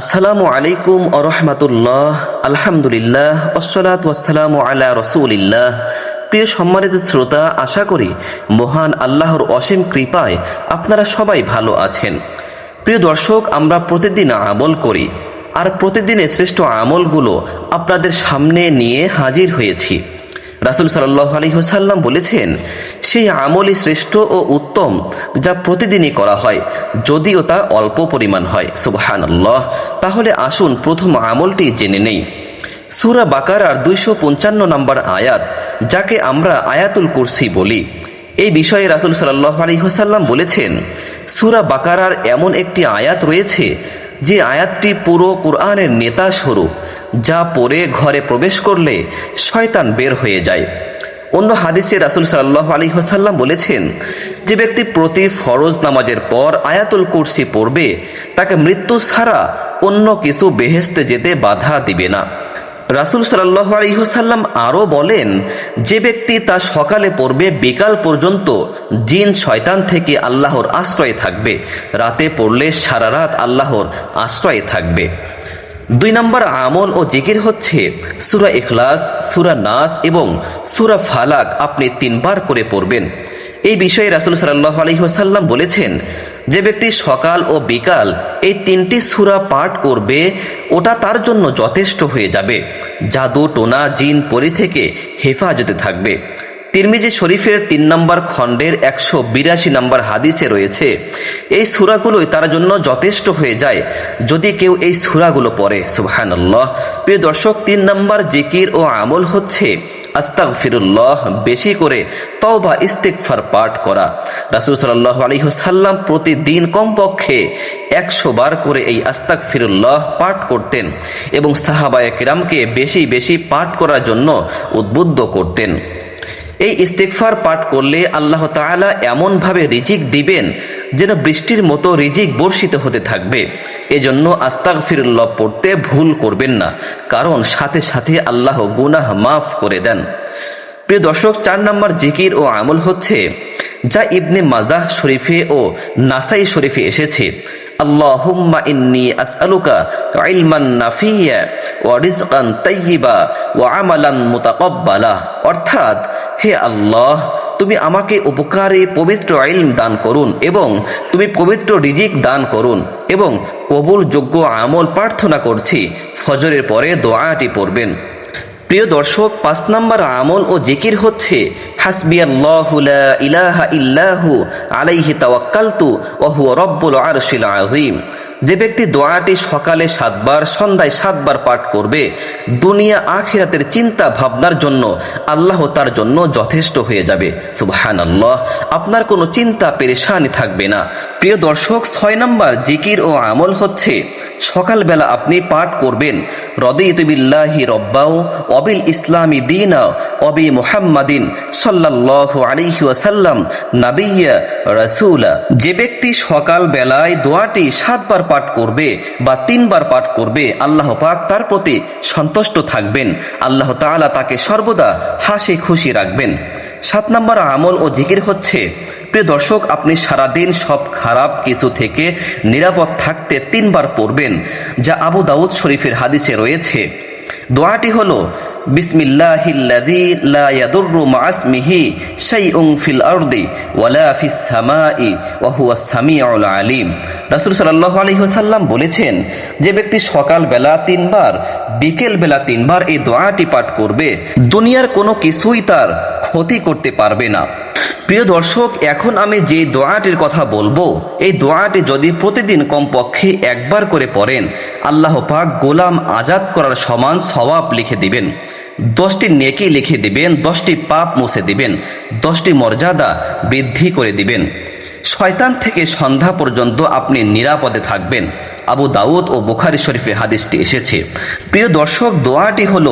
আসসালামু আলাইকুম আরহামাতুল্লাহ আলহামদুলিল্লাহ ওসলাত ওয়াসালামু আলা রসুলিল্লাহ। প্রিয় সম্মানিত শ্রোতা, আশা করি মহান আল্লাহর অসীম কৃপায় আপনারা সবাই ভালো আছেন। প্রিয় দর্শক, আমরা প্রতিদিন আমল করি, আর প্রতিদিনের শ্রেষ্ঠ আমলগুলো আপনাদের সামনে নিয়ে হাজির হয়েছি। রাসুল সাল্লাহ আলী হোসাল্লাম বলেছেন, সেই আমলই শ্রেষ্ঠ ও উত্তম যা প্রতিদিনই করা হয়, যদিও তা অল্প পরিমাণ হয়। সুবহান তাহলে আসুন প্রথম আমলটি জেনে নেই। সুরা বাকারার দুইশো পঞ্চান্ন নম্বর আয়াত, যাকে আমরা আয়াতুল কুরসি বলি। এই বিষয়ে রাসুল সাল্লাহ আলী হোসাল্লাম বলেছেন, সুরা বাকারার এমন একটি আয়াত রয়েছে যে আয়াতটি পুরো কোরআনের নেতা স্বরূপ, যা পরে ঘরে প্রবেশ করলে শয়তান বের হয়ে যায়। অন্য হাদিসে রাসুল সাল্লাহ আলী হোসাল্লাম বলেছেন, যে ব্যক্তি প্রতি ফরজ নামাজের পর আয়াতুল কুরসি পড়বে, তাকে মৃত্যু ছাড়া অন্য কিছু বেহেস্তে যেতে বাধা দিবে না। রাসুল সাল্লাহ আলহিহসাল্লাম আরও বলেন, যে ব্যক্তি তা সকালে পড়বে, বিকাল পর্যন্ত জিন শয়তান থেকে আল্লাহর আশ্রয়ে থাকবে। রাতে পড়লে সারা রাত আল্লাহর আশ্রয়ে থাকবে। দুই নম্বর আমল ও জিকির হচ্ছে সুরা ইখলাস, সুরা নাস এবং সুরা ফালাক আপনি তিনবার করে পড়বেন। এই বিষয়ে রাসুল সাল্লাহ আলহিহসাল্লাম বলেছেন, যে ব্যক্তি সকাল ও বিকাল এই তিনটি সুরা পাঠ করবে, ওটা তার জন্য যথেষ্ট হয়ে যাবে। জাদু, টোনা, জিন, পরি থেকে হেফাজতে থাকবে। তিরমিজি শরীফের তিন নম্বর খণ্ডের একশো বিরাশি নম্বর হাদিসে রয়েছে, এই সুরাগুলোই তার জন্য যথেষ্ট হয়ে যায় যদি কেউ এই সুরাগুলো পড়ে। সুবহানাল্লাহ। প্রিয় দর্শক, তিন নম্বর জিকির ও আমল হচ্ছে আস্তাক ফিরুল্লাহ বেশি করে তওবা ইস্তিকফার পাঠ করা। রাসুল সাল্লাহ আলহিহসাল্লাম প্রতিদিন কমপক্ষে একশো বার করে এই আস্তাক ফিরুল্লাহ পাঠ করতেন এবং সাহাবায় কিরামকে বেশি বেশি পাঠ করার জন্য উদ্বুদ্ধ করতেন। এই ইস্তেকফার পাঠ করলে আল্লাহ তাআলা এমনভাবে রিজিক দিবেন যেন বৃষ্টির মতো রিজিক বর্ষিত হতে থাকবে। এজন্য আস্তাক ফিরুল্লাহ পড়তে ভুল করবেন না, কারণ সাথে সাথে আল্লাহ গুনাহ মাফ করে দেন। প্রিয় দর্শক, চার নম্বর জিকির ও আমল হচ্ছে, যা ইবনে মাজাহ শরীফে ও নাসাই শরীফে এসেছে। আল্লাহুম্মা ইন্নি আসআলুকা ইলমান নাফিয়া ওয়া রিজকান তাইয়্যিবা ওয়া আমালান মুতাকাব্বালা অর্থাৎ, হে আল্লাহ, তুমি আমাকে উপকারে পবিত্র ইলম দান করুন এবং তুমি পবিত্র রিজিক দান করুন এবং কবুলযোগ্য আমল প্রার্থনা করছি। ফজরের পরে দোয়াটি পড়বেন। প্রিয় দর্শক, পাঁচ নম্বর আমল ও জিকির হচ্ছে ইল্লাহু যে ব্যক্তি দোয়াটি সকালে সাতবার, সন্ধ্যায় সাতবার পাঠ করবে, দুনিয়া আখিরাতের চিন্তা ভাবনার জন্য আল্লাহ তার জন্য যথেষ্ট হয়ে যাবে। সুবহান আল্লাহ আপনার কোনো চিন্তা পেরেশানি থাকবে না। প্রিয় দর্শক, ছয় নম্বর জিকির ও আমল হচ্ছে, সকালবেলা আপনি পাঠ করবেন। রদিতুবিল্লাহি রব্বাউ অবিল ইসলামী দিনা অবি মুহাম্মাদিন সাল্লাহ আলিহি ওয়াসাল্লাম নাবিয়া রাসুলা। যে ব্যক্তি সকাল বেলায় দোয়াটি সাতবার পাঠ করবে বা তিনবার পাঠ করবে, আল্লাহ পাক তার প্রতি সন্তুষ্ট থাকবেন। আল্লাহ তাআলা তাকে সর্বদা হাসি খুশি রাখবেন। সাত নম্বর আমল ও জিকির হচ্ছে প্রিয় দর্শক, আপনি সারাদিন সব খারাপ কিছু থেকে নিরাপদ থাকতে তিনবার পড়বেন, যা আবু দাউদ শরীফের হাদিসে রয়েছে। দোয়াটি হলো ওয়ালা আলিম। বলেছেন, যে ব্যক্তি সকালবেলা তিনবার বিকেল বেলা তিনবার এই দোয়াটি পাঠ করবে, দুনিয়ার কোনো কিছুই তার ক্ষতি করতে পারবে না। প্রিয় দর্শক, এখন আমি যে দোয়াটির কথা বলব, এই দোয়াটি যদি প্রতিদিন কমপক্ষে একবার করে পড়েন, আল্লাহ পাক গোলাম আজাদ করার সমান সবাব লিখে দিবেন। দশটি নেকি লিখে দিবেন, দশটি পাপ মুছে দিবেন, দশটি মর্যাদা বৃদ্ধি করে দিবেন। শয়তান থেকে সন্ধ্যা পর্যন্ত আপনি নিরাপদে থাকবেন। আবু দাউদ ও বুখারি শরীফে হাদিসটি এসেছে। প্রিয় দর্শক, দোয়াটি হল,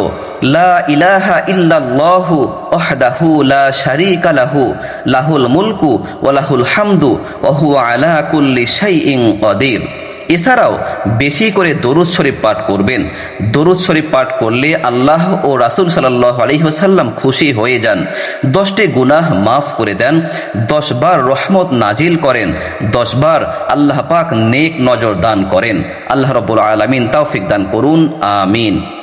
লা ইলাহা ইল্লাল্লাহু ওয়াহদাহু লা শারীকা লাহু, লাহুল মুলকু ওয়া লাহুল হামদু ওয়া হুয়া আলা কুল্লি শাইইন কাদির। এছাড়াও বেশি করে দরুদ শরীফ পাঠ করবেন। দরুদ শরীফ পাঠ করলে আল্লাহ ও রাসুল সাল্লাহ আলহিহাসাল্লাম খুশি হয়ে যান। দশটি গুনাহ মাফ করে দেন। দশবার রহমত নাজিল করেন। দশবার আল্লাহ পাক নেক নজর দান করেন। আল্লাহ রবুল আলমিন তৌফিক দান করুন। আমিন।